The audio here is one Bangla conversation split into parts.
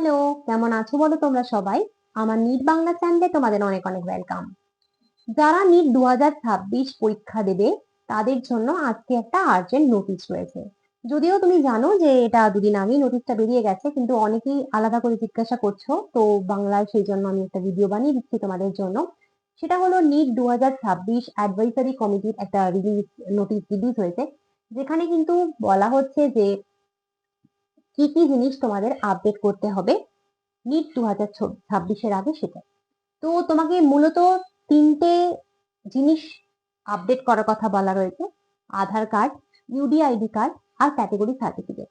হ্যালো, কেমন আছো বলো তোমরা সবাই? আমার নিট বাংলা চ্যানেলে তোমাদের অনেক অনেক ওয়েলকাম যারা নিট দু হাজার ছাব্বিশ পরীক্ষা দেবে, তাদের জন্য আজকে একটা আর্জেন্ট নোটিশ রয়েছে। যদিও তুমি জানো যে এটা দুদিন আগেই নোটিশটা বেরিয়ে গেছে, কিন্তু অনেকেই আলাদা করে জিজ্ঞাসা করছ, তো বাংলায় সেই জন্য আমি একটা ভিডিও বানিয়ে দিচ্ছি তোমাদের জন্য। সেটা হলো নিট দু অ্যাডভাইসারি কমিটির একটা রিলিজ নোটিশ রিলিজ হয়েছে। যেখানে কিন্তু বলা হচ্ছে যে কি কি জিনিস তোমাদের আপডেট করতে হবে? নিট দু হাজার ছাব্বিশের আগে সেটা। তো তোমাকে মূলত তিনটে জিনিস আপডেট করার কথা বলা রয়েছে। আধার কার্ড ইউডিআইডি কার্ড আর ক্যাটেগরি সার্টিফিকেট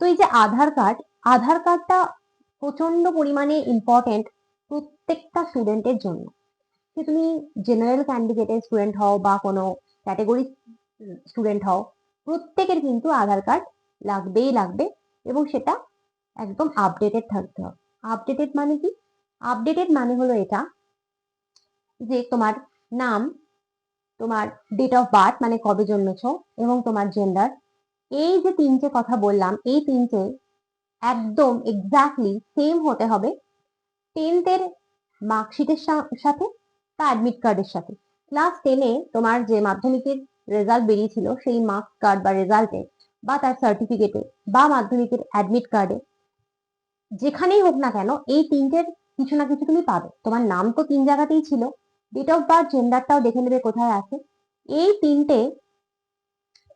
তো এই যে আধার কার্ড, আধার কার্ডটা প্রচণ্ড পরিমাণে ইম্পর্টেন্ট প্রত্যেকটা স্টুডেন্টের জন্য। সে তুমি জেনারেল ক্যান্ডিডেটের স্টুডেন্ট হও বা কোনো ক্যাটেগরি স্টুডেন্ট হও, প্রত্যেকের কিন্তু আধার কার্ড লাগবেই লাগবে। এবং সেটা একদম আপডেটেড থাকতে হবে। আপডেটেড মানে কি? আপডেটেড মানে হলো এটা যে তোমার নাম, তোমার ডেট অফ বার্থ মানে কবে জন্মেছ এবং তোমার জেন্ডার এই যে তিনটে কথা বললাম, এই তিনটে একদম এক্স্যাক্টলি সেম হতে হবে টেন্থের মার্কশিটের সাথে বা অ্যাডমিট কার্ডের সাথে। ক্লাস টেনে তোমার যে মাধ্যমিকের রেজাল্ট বেরিয়েছিল, সেই মার্কস কার্ড বা রেজাল্টে বা তার সার্টিফিকেটে বা মাধ্যমিকের অ্যাডমিট কার্ডে যেখানেই হোক না কেন, এই তিনটের কিছু না কিছু তুমি পাবে। তোমার নাম তো তিন জায়গাতেই ছিল। ডেট অফ বার্থ জেন্ডারটাও দেখে নেবে কোথায় আছে। এই তিনটে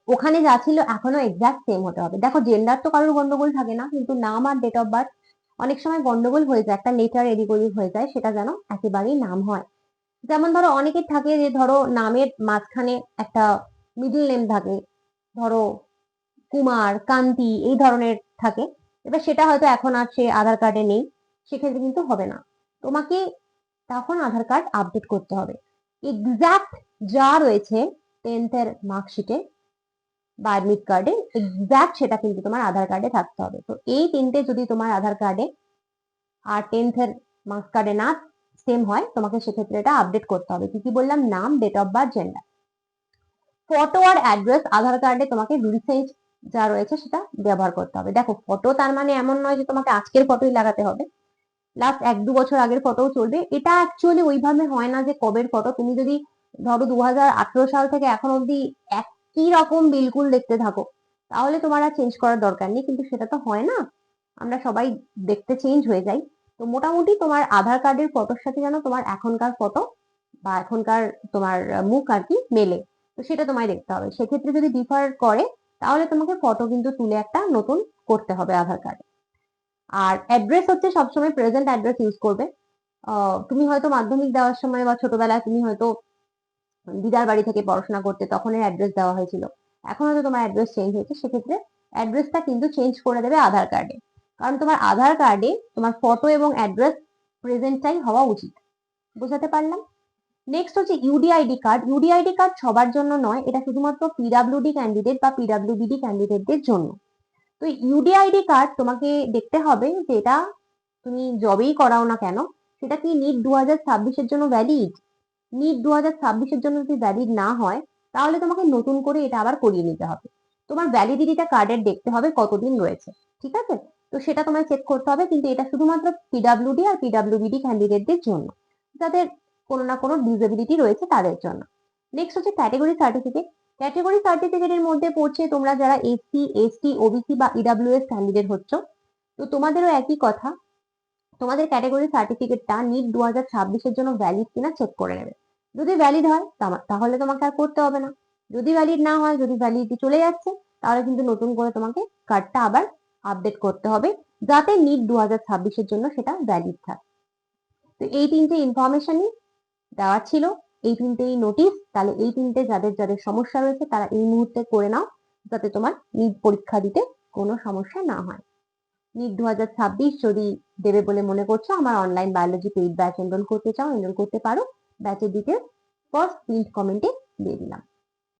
ওখানে যা ছিল এখনও এক্সাক্ট সেম হতে হবে। দেখো জেন্ডার তো কারোর গন্ডগোল থাকে না, কিন্তু নাম আর ডেট অফ বার্থ অনেক সময় গন্ডগোল হয়ে যায়, একটা লেটার ওদিক হয়ে যায়, সেটা যেন একেবারেই নাম হয়। যেমন ধরো, অনেকের থাকে যে ধরো, নামের মাঝখানে একটা মিডল নেম থাকে। ধরো কুমার, কান্তি এই ধরনের থাকে। এবার সেটা হয়তো এখন আর সে আধার কার্ডে নেই, সেক্ষেত্রে কিন্তু হবে না। তোমাকে তখন আধার কার্ড আপডেট করতে হবে। এক্সাক্ট যা রয়েছে টেন্থের মার্কশিটে বা অ্যাডমিট কার্ডে এক্সাক্ট সেটা কিন্তু তোমার আধার কার্ডে থাকতে হবে। তো এই তিনটে যদি তোমার আধার কার্ডে আর টেন্থের মার্কস কার্ডে না সেম হয়, তোমাকে সেক্ষেত্রে এটা আপডেট করতে হবে। কি কি বললাম? নাম date of birth gender photo R address Aadhaar কার্ডে তোমাকে রিসেন্ট যা রয়েছে সেটা ব্যবহার করতে হবে। দেখো ফটো তার মানে এমন নয় যে তোমাকে আজকের ফটোই লাগাতে হবে। লাস্ট এক দু বছর আগের ফটোও চলবে। এটা অ্যাকচুয়ালি ওইভাবে হয় না যে কবের ফটো তুমি যদি ধরো দুহাজার আঠেরো সাল থেকে এখন অব্দি একই রকম বিলকুল দেখতে থাকো, তাহলে তোমার আর চেঞ্জ করার দরকার নেই। কিন্তু সেটা তো হয় না। আমরা সবাই দেখতে চেঞ্জ হয়ে যাই। তো মোটামুটি তোমার আধার কার্ডের ফটোর সাথে যেন তোমার এখনকার ফটো বা এখনকার তোমার মুখ আর কি মেলে। তো সেটা তোমায় দেখতে হবে। সেক্ষেত্রে যদি ডিফার করে তাহলে তোমাকে ফটো কিন্তু তুলে একটা নতুন করতে হবে আধার কার্ডে আর অ্যাড্রেস হচ্ছে সবসময় প্রেজেন্ট অ্যাড্রেস ইউজ করবে। তুমি হয়তো মাধ্যমিক দেওয়ার সময় বা ছোটবেলায় তুমি হয়তো দিদার বাড়ি থেকে পড়াশোনা করতে তখন অ্যাড্রেস দেওয়া হয়েছিল। এখন হয়তো তোমার অ্যাড্রেস চেঞ্জ হয়েছে, সেক্ষেত্রে অ্যাড্রেসটা কিন্তু চেঞ্জ করে দেবে আধার কার্ডে কারণ তোমার আধার কার্ডে তোমার ফটো এবং অ্যাড্রেস প্রেজেন্টটাই হওয়া উচিত। বোঝাতে পারলাম? নেক্সট হচ্ছে ইউডিআইডি কার্ড ইউডিআইডি কার্ড সবার জন্য নয়, এটা শুধুমাত্র পিডাব্লিউডি ক্যান্ডিডেট বা পিডাব্লিউবিডি ক্যান্ডিডেটদের জন্য। তো ইউডিআইডি কার্ড তোমাকে দেখতে হবে যে এটা তুমি জবেই করাও না কেন, সেটা কি নিট দু হাজার ছাব্বিশের জন্য ভ্যালিড নিট দু হাজার ছাব্বিশের জন্য যদি ভ্যালিড না হয়, তাহলে তোমাকে নতুন করে এটা আবার করিয়ে নিতে হবে। তোমার ভ্যালিডিটিটা কার্ডের দেখতে হবে কতদিন রয়েছে, ঠিক আছে? তো সেটা তোমায় চেক করতে হবে, কিন্তু এটা শুধুমাত্র পিডাব্লিউডি আর পিডাব্লিউবিডি ক্যান্ডিডেটদের জন্য। যাদের কোনো না কোনো ডিসেবিলিটি রয়েছে তাদের জন্য। নেক্সট হচ্ছে ক্যাটেগরি সার্টিফিকেট ক্যাটেগরি সার্টিফিকেটের মধ্যে পড়ছে তোমরা যারা এসসি এসটি ওবিসি বা ইডাব্লিউএস ক্যান্ডিডেট হচ্ছ। তো তোমাদেরও একই কথা। তোমাদের ক্যাটেগরি সার্টিফিকেটটা নিট দু হাজার ছাব্বিশের জন্য ভ্যালিড কিনা চেক করে নেবে। যদি ভ্যালিড হয় তাহলে তোমাকে আর করতে হবে না। যদি ভ্যালিড না হয়, যদি ভ্যালিডিটি চলে যাচ্ছে, তাহলে কিন্তু নতুন করে তোমাকে কার্ডটা আবার আপডেট করতে হবে, যাতে নিট দু হাজার ছাব্বিশের জন্য সেটা ভ্যালিড থাকে। তো এই তিনটে ইনফরমেশনই দেওয়া ছিল। এই তিনটেই নোটিশ তাহলে এই তিনটে যাদের যাদের সমস্যা রয়েছে, তারা এই মুহূর্তে করে নাও, যাতে তোমার নিট পরীক্ষা দিতে কোনো সমস্যা না হয়। নিট দু হাজার ছাব্বিশ যদি দেবে বলে মনে করছ, আমার online biology paid batch enrol করতে চাও এনরোল করতে পারো। ব্যাচের ডিটেলস ফার্স্ট প্রিন্ট কমেন্টে দিয়ে দিলাম।